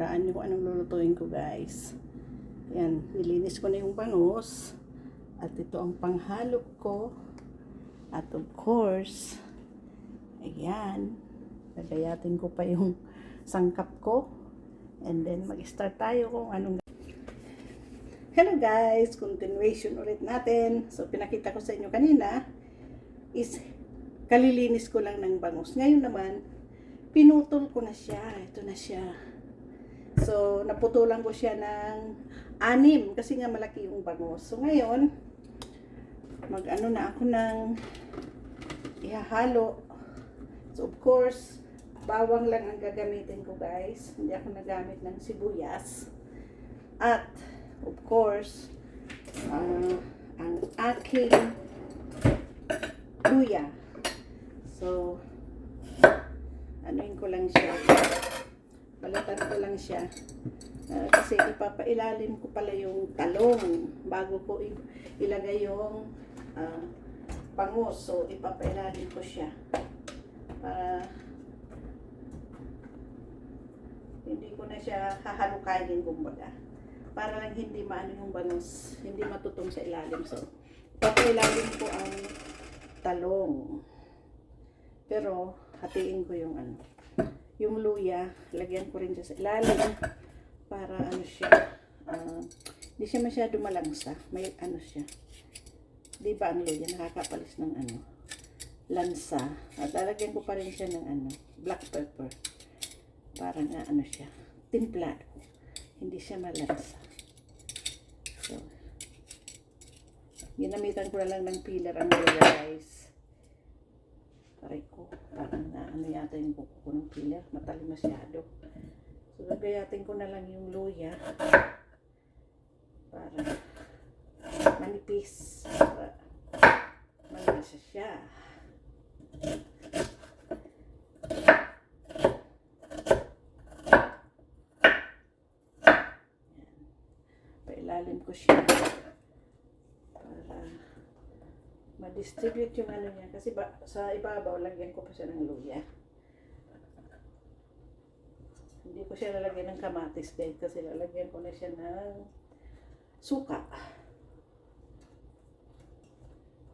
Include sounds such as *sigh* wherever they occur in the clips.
Hulaan niyo kung anong lulutuin ko guys. Ayan, nilinis ko na yung bangus. At ito ang panghalo ko. At of course, ayan, gagayatin ko pa yung sangkap ko. And then mag-start tayo kung anong Hello guys, continuation ulit natin. So pinakita ko sa inyo kanina is kalilinis ko lang ng bangus. Ngayon naman, pinutol ko na siya. Ito na siya. So naputulan ko siya ng anim kasi nga malaki yung bangus. So ngayon, mag-ano na ako ng ihahalo. So of course, bawang lang ang gagamitin ko guys. Hindi ako nagamit ng sibuyas. At of course, ah, ang aking luya. So, anuin ko lang siya. Balatan ko lang siya. Ah, kasi ipapailalim ko pala yung talong bago ko ilagay yung ah, bangus. So, ipapailalim ko siya. Para hindi ko na siya hahalukayin kumbaga para lang hindi maano yung bangus, hindi matutong sa ilalim. So, papailalim ko ang talong. Pero, hatiin ko yung ano, yung luya, lagyan ko rin sa ilalim para ano siya, ah, hindi siya masyado malangsa. May ano siya. Di ba ang luya, nakakapalis ng ano, lansa. At lalagyan ko pa rin siya ng ano, black pepper. Para na ano siya, timplado. Hindi siya malansa. So, ginamitan ko na lang ng peeler ang luya guys. Aray ko, ano yata yung kuko ko ng peeler, matalim masyado. So, gagayatin ko na lang yung luya para manipis. Para malasa siya. Pailalim ko siya para ma-distribute yung ano niya. Kasi ba, sa ibabaw, lagyan ko pa siya ng luya. Hindi ko siya lalagyan ng kamatis guys kasi lalagyan ko na siya ng suka.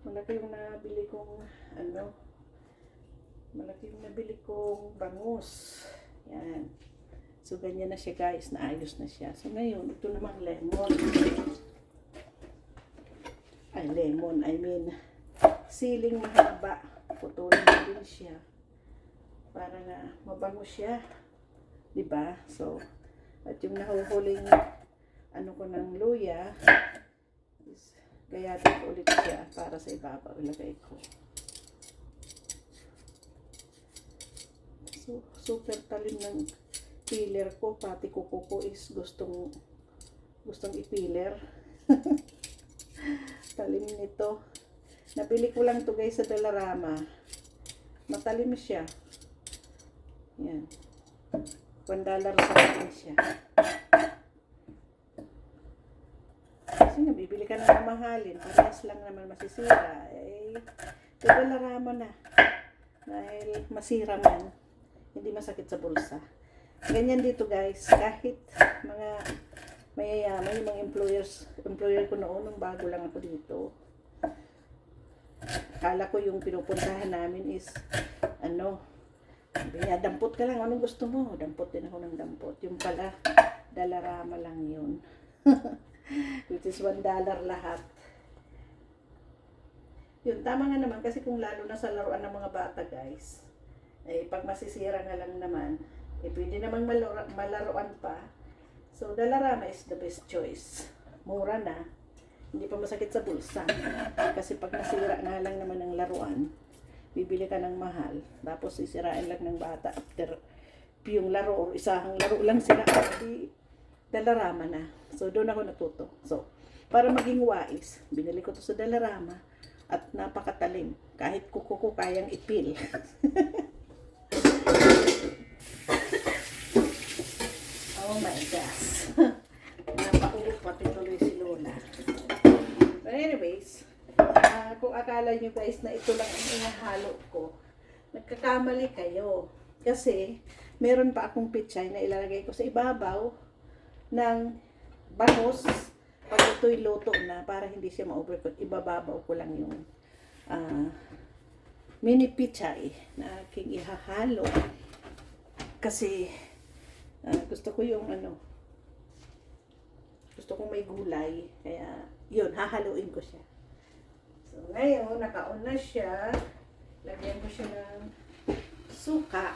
Malaki yung nabili kong ano, malaki yung nabili kong bangus. Yan. So, ganyan na siya guys, naayos na siya. So, ngayon, ito namang lemon. Ay, lemon, I mean, siling mahaba. Putulin din siya. Para na mabango siya. 'Di ba So, at yung nahuhuling ano ko ng luya, is gayatin ko ulit siya para sa ibabaw ilagay ko. So, super talim ng peeler ko, pati kuko ko is gustong gustong i-peeler. *laughs* talim nito. Nabili ko lang to guys sa Dalarama. Matalim siya. Yan. 1 dollar sa akin siya. Kasi nabibili ka na mahalin. Parehas lang naman masisira. Eh, sa Dalarama na. Dahil masira man. Hindi masakit sa bulsa. Ganyan dito guys. Kahit mga mayayaman, yung mga employers, employer ko noon, nung bago lang ako dito. Kala ko yung pinupuntahan namin is, ano, sabi niya, dampot ka lang, anong gusto mo? Dampot din ako ng dampot. Yung pala, dalarama lang yun. *laughs* Which is one dollar lahat. Yun, tama nga naman, kasi kung lalo na sa laruan ng mga bata, guys, eh, pag masisira na lang naman, eh, pwede namang malaro- malaruan pa. So, Dalarama is the best choice. Mura na. Hindi pa masakit sa bulsa. Kasi pag nasira na lang naman ang laruan, bibili ka ng mahal. Tapos sisirain lang ng bata after yung laro or isahang laro lang sila. Di Dalarama na. So, doon ako natuto. So, para maging wise, binili ko to sa Dalarama at napakatalim. Kahit kuko ko kayang ipil. *laughs* Oh my gosh. *laughs* Napaulit pati tuloy si Lola. But anyways, ah, kung akala nyo guys na ito lang ang inahalo ko, nagkakamali kayo. Kasi, meron pa akong pichay na ilalagay ko sa ibabaw ng bangus pag ito'y luto na para hindi siya ma-overcook. Ibababaw ko lang yung ah, mini pichay na aking ihahalo. Kasi ah, gusto ko yung ano, gusto kong may gulay. Kaya yun, hahaluin ko siya. So ngayon, nakaon na siya. Lagyan ko siya ng suka.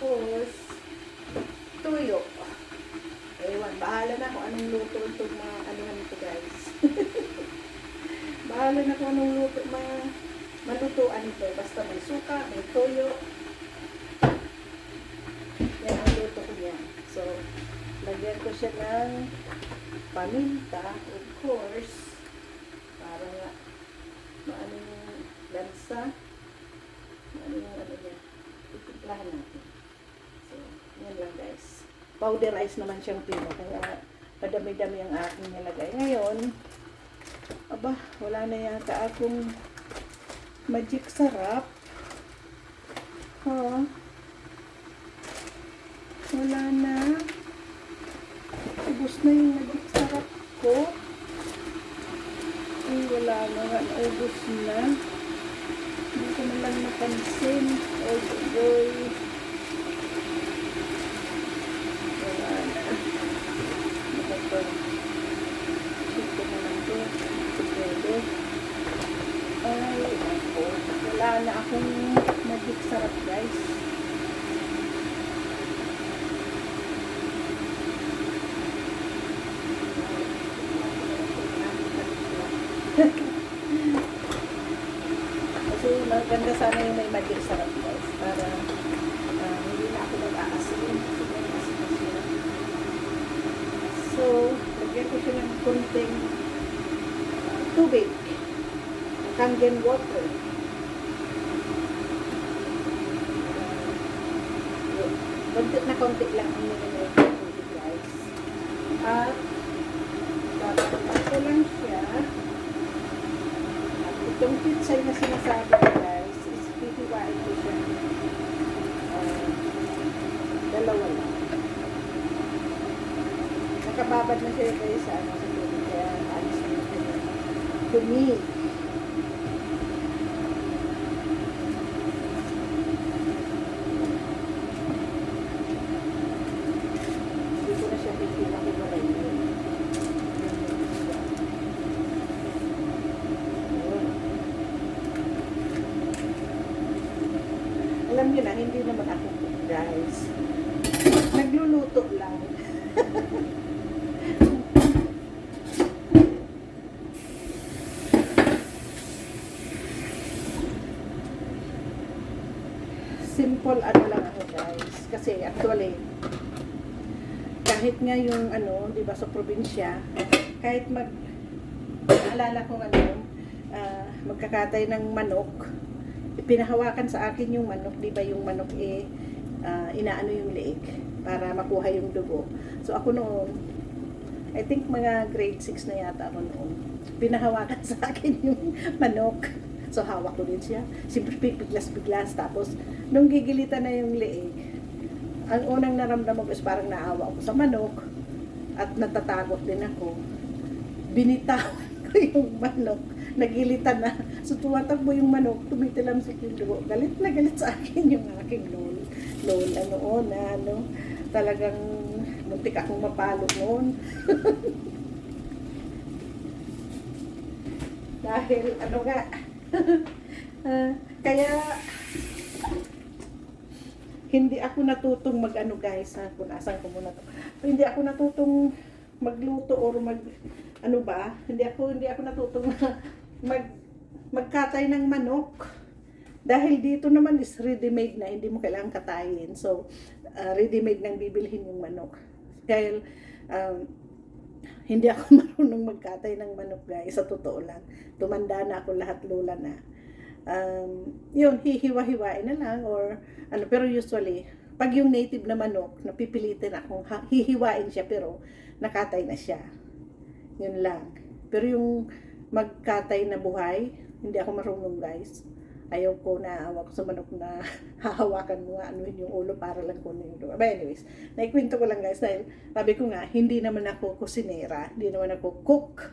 Tapos, tuyo. Ewan, bahala na kung anong luto itong mga anuhan ito guys. *laughs* bahala na kung anong luto, mga malutuan ito. Basta may suka, may tuyo. Yan ang luto ko yan. So, lagyan ko siya ng paminta, of course, para nga maano yung lansa, maano yung ano niya, itimplahan natin. So, yan lang guys. Powderized naman siyang pino, kaya padami-dami ang aking nilagay. Ngayon, aba, wala na yata akong magic sarap. Ha? Wala na. Ubus na yung magic sarap ko. Ay, wala na nga. Ubus na. Hindi ko na lang napansin. Oy, oy, oy. Wala na. Nakapag. Check ko na lang to. Pwede. Ay, ako. Wala na akong magic sarap, guys. Kasi maganda sana yung may magic sarap guys. Para ah, hindi na ako mag-aasin. So, lagyan ko siya ng kunting ah, tubig. Kangen water. Uh, konti na konti lang ang nilagay ko guys. At babalik ko lang siya. At itong pizza na sinasabi ko ko siya. Uh, dalawa lang. Nakababad na siya guys sa ano sa tubig, kaya alis na yung dumi. Hindi ko na siya pihiwain. Ayun. Alam niyo na, hindi naman ako cook, guys. Nagluluto lang. Simple ano lang ako, guys. Kasi actually, kahit nga yung ano, di ba sa probinsya, kahit mag, naalala ko ano, ah, magkakatay ng manok, pinahawakan sa akin yung manok, di ba yung manok eh, ah, inaano yung leeg para makuha yung dugo. So ako noon, I think mga grade 6 na yata ako noon, pinahawakan *laughs* sa akin yung manok. So hawak ko din siya. Siyempre biglas-biglas. Tapos nung gigilitan na yung leeg, ang unang naramdaman ko is parang naawa ako sa manok at natatakot din ako. Binitawan *laughs* ko yung manok. Nagilitan na. So tumatakbo yung manok, tumitilam sa dugo. Galit na galit sa akin yung aking lol. Lola noon na ano, talagang muntik akong mapalo noon. *laughs* Dahil ano nga, *laughs* ah, kaya hindi ako natutong mag ano guys ha, kung asan ko muna to. Hindi ako natutong magluto or mag ano ba, hindi ako hindi ako natutong *laughs* mag magkatay ng manok. Dahil dito naman is ready-made na, hindi mo kailangan katayin. So, ah, ready-made nang bibilhin yung manok. Dahil um, hindi ako *laughs* marunong magkatay ng manok guys, sa totoo lang. Tumanda na ako lahat lola na. Um, yun, hihiwa-hiwain na lang or ano, pero usually, pag yung native na manok, napipilitin akong hihiwain siya pero nakatay na siya. Yun lang. Pero yung magkatay na buhay. Hindi ako marunong guys. Ayaw ko na hawak sa manok na *laughs* hahawakan mo nga yung ulo para lang kunin yung dugo. But anyways, naikwento ko lang guys dahil sabi ko nga, hindi naman ako kusinera, hindi naman ako cook.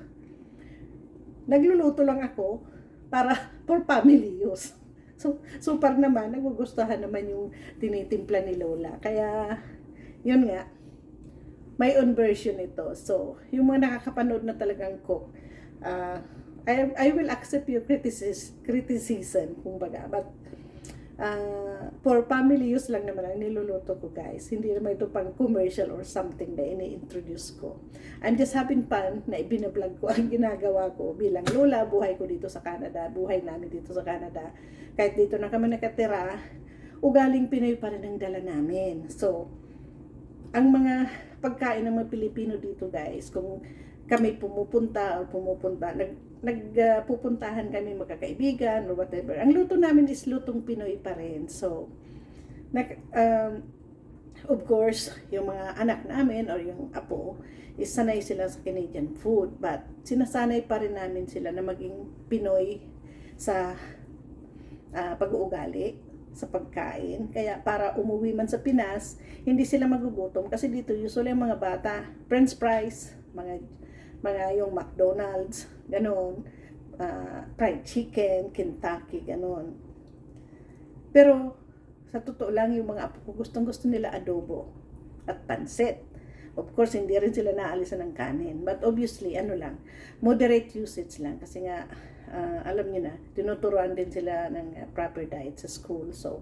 Nagluluto lang ako para *laughs* for family use. So, super naman, nagugustuhan naman yung tinitimpla ni Lola. Kaya, yun nga, may own version ito. So, yung mga nakakapanood na talagang cook, uh, I, I will accept your criticism, criticism kumbaga. But, uh, for family use lang naman ang niluluto ko guys. Hindi naman ito pang commercial or something na ini-introduce ko. I'm just having fun na ibinablog ko ang ginagawa ko bilang lola, buhay ko dito sa Canada, buhay namin dito sa Canada. Kahit dito na kami nakatira, ugaling Pinoy pa rin ang dala namin. So, ang mga pagkain ng mga Pilipino dito guys, kung kami pumupunta o pumupunta, nag, nagpupuntahan kami magkakaibigan or whatever. Ang luto namin is lutong Pinoy pa rin. So, nag, um, of course, yung mga anak namin or yung apo, is sanay sila sa Canadian food. But, sinasanay pa rin namin sila na maging Pinoy sa ah, pag-uugali sa pagkain. Kaya para umuwi man sa Pinas, hindi sila magugutom kasi dito usually ang mga bata, french fries, mga mga yung McDonald's, ganon, ah, fried chicken, Kentucky, ganon. Pero sa totoo lang yung mga apo ko gustong gusto nila adobo at pansit. Of course, hindi rin sila naalisan ng kanin. But obviously, ano lang, moderate usage lang. Kasi nga, ah, alam niyo na, tinuturuan din sila ng proper diet sa school. So,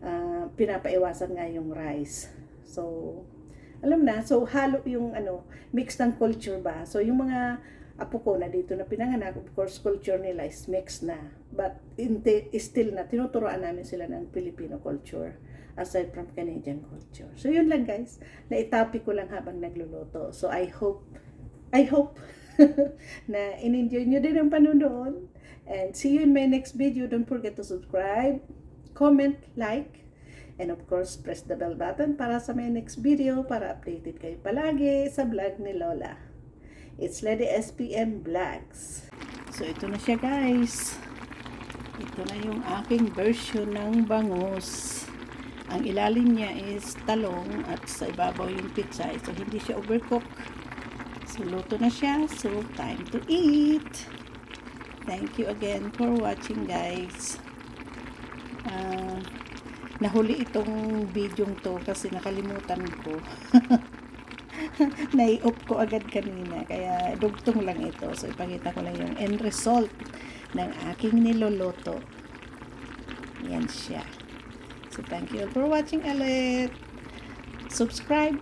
ah, pinapaiwasan nga yung rice. So, alam na, so halo yung ano, mix ng culture ba. So, yung mga apo ko na dito na pinanganak, of course, culture nila is mixed na. But, hindi, still na, tinuturoan namin sila ng Filipino culture aside from Canadian culture. So, yun lang guys. Naitopic ko lang habang nagluluto. So, I hope, I hope *laughs* na in-enjoy nyo din ang panunood. And see you in my next video. Don't forget to subscribe, comment, like, and of course, press the bell button para sa my next video para updated kayo palagi sa vlog ni Lola. It's Lady SPM Vlogs. So, ito na siya guys. Ito na yung aking version ng bangus. Ang ilalim niya is talong at sa ibabaw yung pizza. So, hindi siya overcook. So, luto na siya. So, time to eat. Thank you again for watching guys. Ah... nahuli itong video to kasi nakalimutan ko. *laughs* *laughs* Nai-off ko agad kanina kaya dugtong lang ito. So ipakita ko lang yung end result ng aking niloloto. Yan siya. So thank you for watching ulit. Subscribe,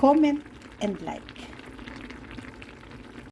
comment, and like.